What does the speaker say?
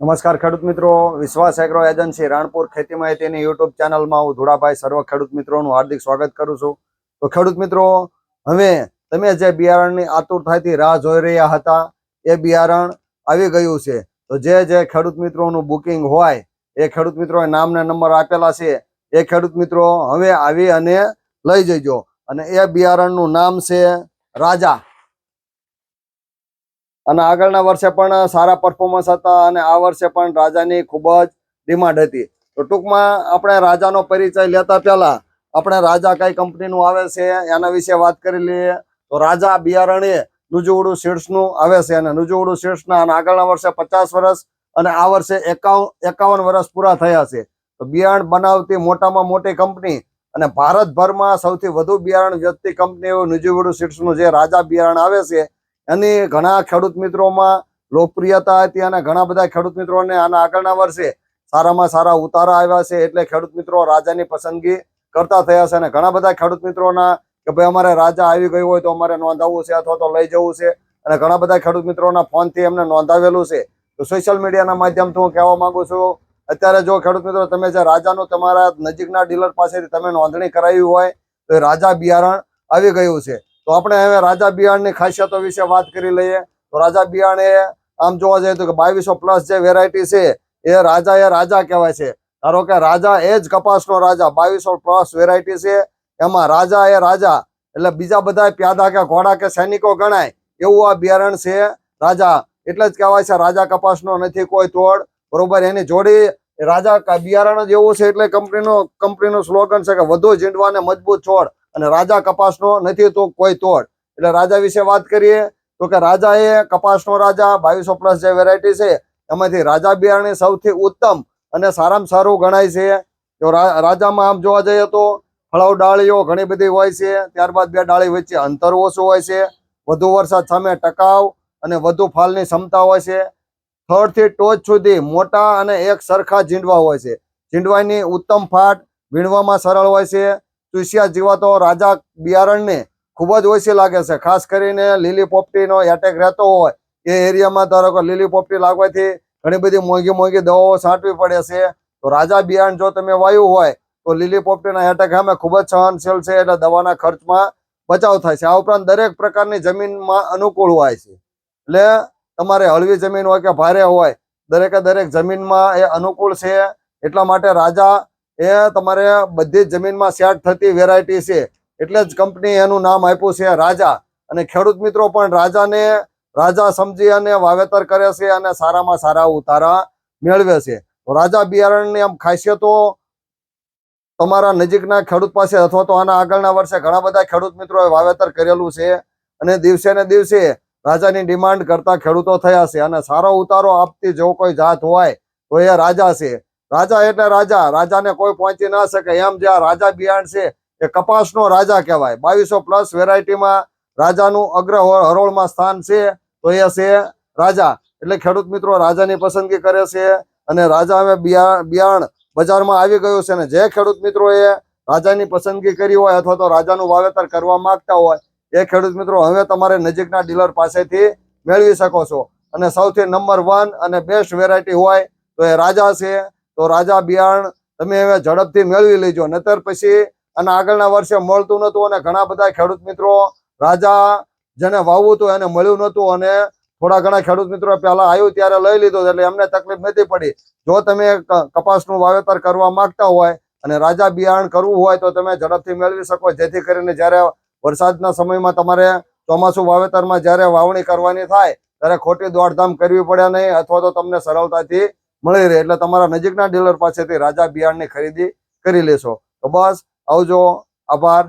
નમસ્કાર ખેડૂત મિત્રો. વિશ્વાસ એગ્રો એજન્સી રાણપુર ખેતી માહિતીની યુટ્યુબ ચેનલમાં હું ધુડાભાઈ સર્વ ખેડૂત મિત્રોનું હાર્દિક સ્વાગત કરું છું. તો ખેડૂત મિત્રો, હવે તમે જે બિયારણની આતુરતાથી રાહ જોઈ રહ્યા હતા, એ બિયારણ આવી ગયું છે. તો જે જે ખેડૂત મિત્રોનું બુકિંગ હોય, એ ખેડૂત મિત્રોએ નામના નંબર આપેલા છે, એ ખેડૂત મિત્રો હવે આવી અને લઈ જજો. અને એ બિયારણનું નામ છે રાજા. અને આગળના વર્ષે પણ સારા પરફોર્મન્સ હતા અને આ વર્ષે પણ રાજાની ખૂબ જ ડિમાન્ડ હતી. તો ટૂંકમાં આપણે રાજાનો પરિચય લેતા પહેલા આપણે રાજા કઈ કંપનીનું આવે છે એના વિશે વાત કરી લઈએ. તો રાજા બિયારણ એ નુજુવડું સીડ્સનું આવે છે અને નુજુવડું સીડ્સના અને આગળના વર્ષે પચાસ વર્ષ અને આ વર્ષે એકાવન એકાવન વર્ષ પૂરા થયા છે. તો બિયારણ બનાવતી મોટામાં મોટી કંપની અને ભારતભરમાં સૌથી વધુ બિયારણ વેચતી કંપની એવું નુજુવડું સીડ્સનું જે રાજા બિયારણ આવે છે એની ઘણા ખેડૂત મિત્રોમાં લોકપ્રિયતા હતી અને ઘણા બધા ખેડૂત મિત્રોને આના આગળના વર્ષે સારામાં સારા ઉતારા આવ્યા છે એટલે ખેડૂત મિત્રો રાજાની પસંદગી કરતા થયા છે અને ઘણા બધા ખેડૂત મિત્રોના કે ભાઈ અમારે રાજા આવી ગયું હોય તો અમારે નોંધાવવું છે અથવા તો લઈ જવું છે અને ઘણા બધા ખેડૂત મિત્રોના ફોનથી એમને નોંધાવેલું છે. તો સોશિયલ મીડિયાના માધ્યમથી હું કહેવા માંગુ છું, અત્યારે જો ખેડૂત મિત્રો તમે જે રાજાનું તમારા નજીકના ડીલર પાસેથી તમે નોંધણી કરાવી હોય તો રાજા બિયારણ આવી ગયું છે. તો આપણે હવે રાજા બિયારણની ખાસિયતો વિશે વાત કરી લઈએ. તો રાજા બિયારણ એ આમ જોવા જઈએ તો કે બાવીસો પ્લસ જે વેરાયટી છે, એ રાજા એ રાજા કહેવાય છે. ધારો કે રાજા એ જ કપાસનો રાજા, બાવીસો પ્લસ વેરાયટી છે. એમાં રાજા એ રાજા, એટલે બીજા બધા પ્યાદા કે ઘોડા કે સૈનિકો ગણાય, એવું આ બિયારણ છે. રાજા, એટલે જ કહેવાય છે રાજા કપાસનો નથી કોઈ તોડ. બરોબર, એની જોડી રાજા બિયારણ જ એવું છે એટલે કંપનીનો કંપનીનો સ્લોગન છે કે વધુ જીંડવા અને મજબૂત છોડ. અને રાજા કપાસનો નથી તો કોઈ તોડ. એટલે રાજા વિશે વાત કરીએ તો કે રાજા એ કપાસનો રાજા, બાવીસો પ્લસ જે વેરાયટી છે, એમાંથી રાજા બિયારણ સૌથી ઉત્તમ અને સારામાં સારું ગણાય છે. તો રાજામાં આમ જોવા જઈએ તો ફળાવ ડાળીઓ ઘણી બધી હોય છે. ત્યારબાદ બે ડાળી વચ્ચે અંતર ઓછું હોય છે. વધુ વરસાદ સામે ટકાવ અને વધુ ફાલની ક્ષમતા હોય છે. થડથી ટોચ સુધી મોટા અને એક સરખા ઝીંડવા હોય છે. ઝીંડવાની ઉત્તમ ફાટ વીણવામાં સરળ હોય છે. ચૂસિયા જીવાતો રાજા બિયારણને ખૂબ જ ઓછી લાગે છે. ખાસ કરીને લીલી પોપટીનો એટેક રહેતો હોય એ એરિયામાં ધારો કે લીલી પોપટી લાગવાથી ઘણી બધી મોંઘી મોંઘી દવાઓ છાંટવી પડે છે. તો રાજા બિયારણ જો તમે વાયું હોય તો લીલી પોપટીના એટેક સામે ખૂબ જ સહનશીલ છે એટલે દવાના ખર્ચમાં બચાવ થાય છે. આ ઉપરાંત દરેક પ્રકારની જમીનમાં અનુકૂળ હોય છે. એટલે તમારે હળવી જમીન હોય કે ભારે હોય, દરેકે દરેક જમીનમાં એ અનુકૂળ છે. એટલા માટે રાજા એ તમારે બધી જમીનમાં સેટ થતી વેરાયટી છે. એટલે જ કંપની એનું નામ આપ્યું છે રાજા. અને ખેડૂત મિત્રો પણ રાજાને, રાજા સમજી અને વાવેતર કરે છે અને સારામાં સારા ઉતારા મેળવે છે. રાજા બિયારણની આમ ખાસિયતો તમારા નજીકના ખેડૂત પાસે અથવા તો આના આગળના વર્ષે ઘણા બધા ખેડૂત મિત્રોએ વાવેતર કરેલું છે. અને દિવસે ને દિવસે રાજાની ડિમાન્ડ કરતા ખેડૂતો થયા છે અને સારો ઉતારો આપતી જો કોઈ જાત હોય તો એ રાજા છે. રાજા એટલે રાજા, રાજાને કોઈ પહોંચી ના શકે. એમ જે આ રાજા બિયારણ છે, એ કપાસનો રાજા કહેવાય. બાવીસો પ્લસ વેરાયટીમાં રાજાનું અગ્ર હરોળમાં સ્થાન છે, તો એ છે રાજા. એટલે ખેડૂત મિત્રો, રાજાની પસંદગી કરે છે અને રાજા હવે બિયાણ બજારમાં આવી ગયું છે અને જે ખેડૂત મિત્રોએ રાજાની પસંદગી કરી હોય અથવા તો રાજાનું વાવેતર કરવા માંગતા હોય, એ ખેડૂત મિત્રો હવે તમારે નજીકના ડીલર પાસેથી મેળવી શકો છો. અને સૌથી નંબર વન અને બેસ્ટ વેરાયટી હોય તો એ રાજા છે તો રાજા બિયારણ તમે હવે ઝડપથી મેળવી લેજો. નતર પછી અને આગળના વર્ષે મળતું નહોતું અને ઘણા બધા ખેડૂત મિત્રો રાજા જેને વાવવું હતું એને મળ્યું નહોતું અને થોડા ઘણા ખેડૂત મિત્રો પહેલા આવ્યું ત્યારે લઈ લીધું એટલે એમને તકલીફ નથી પડી. જો તમે કપાસનું વાવેતર કરવા માંગતા હોય અને રાજા બિયારણ કરવું હોય તો તમે ઝડપથી મેળવી શકો. જેથી કરીને જ્યારે વરસાદના સમયમાં તમારે ચોમાસું વાવેતરમાં જ્યારે વાવણી કરવાની થાય, ત્યારે ખોટી દોડધામ કરવી પડે નહીં અથવા તો તમને સરળતાથી મળી રહે એટલે તમારા નજીકના ડીલર પાસેથી રાજા બિયારણની ખરીદી કરી લેશો. તો બસ આવજો. આભાર.